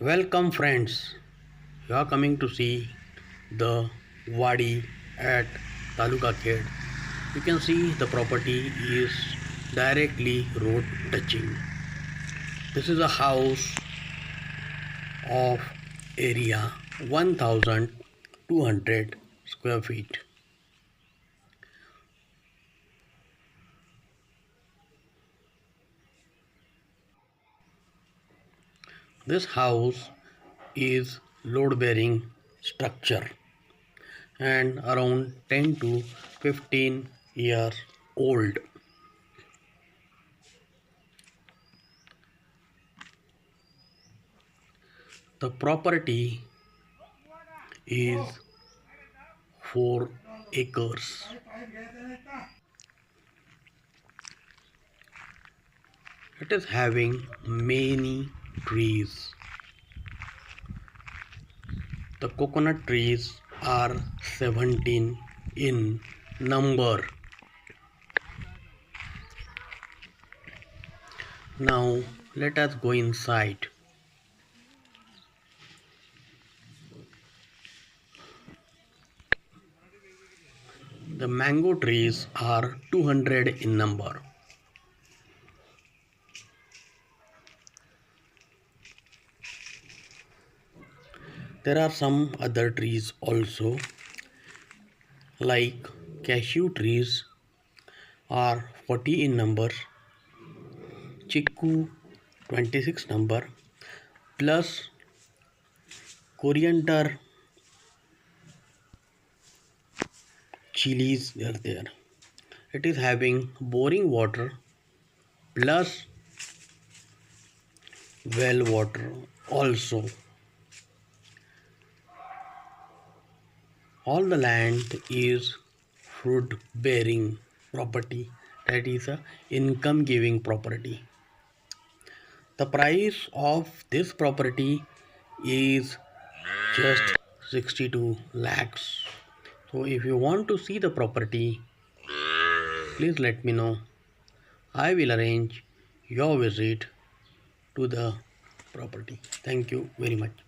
Welcome friends. You are coming to see the Wadi at Taluka Khed. You can see the property is directly road touching. This is a house of area 1200 square feet. This house is load bearing structure and around 10 to 15 years old. The property is 4 acres. It is having many trees. The coconut trees are 17 in number. Now let us go inside. The mango trees are 200 in number. There are some other trees also like cashew trees are 40 in number, chiku 26 number plus coriander chilies are there. It is having boring water plus well water also. All the land is fruit bearing property that is a income giving property. The price of this property is just 62 lakhs. So if you want to see the property, please let me know. I will arrange your visit to the property. Thank you very much.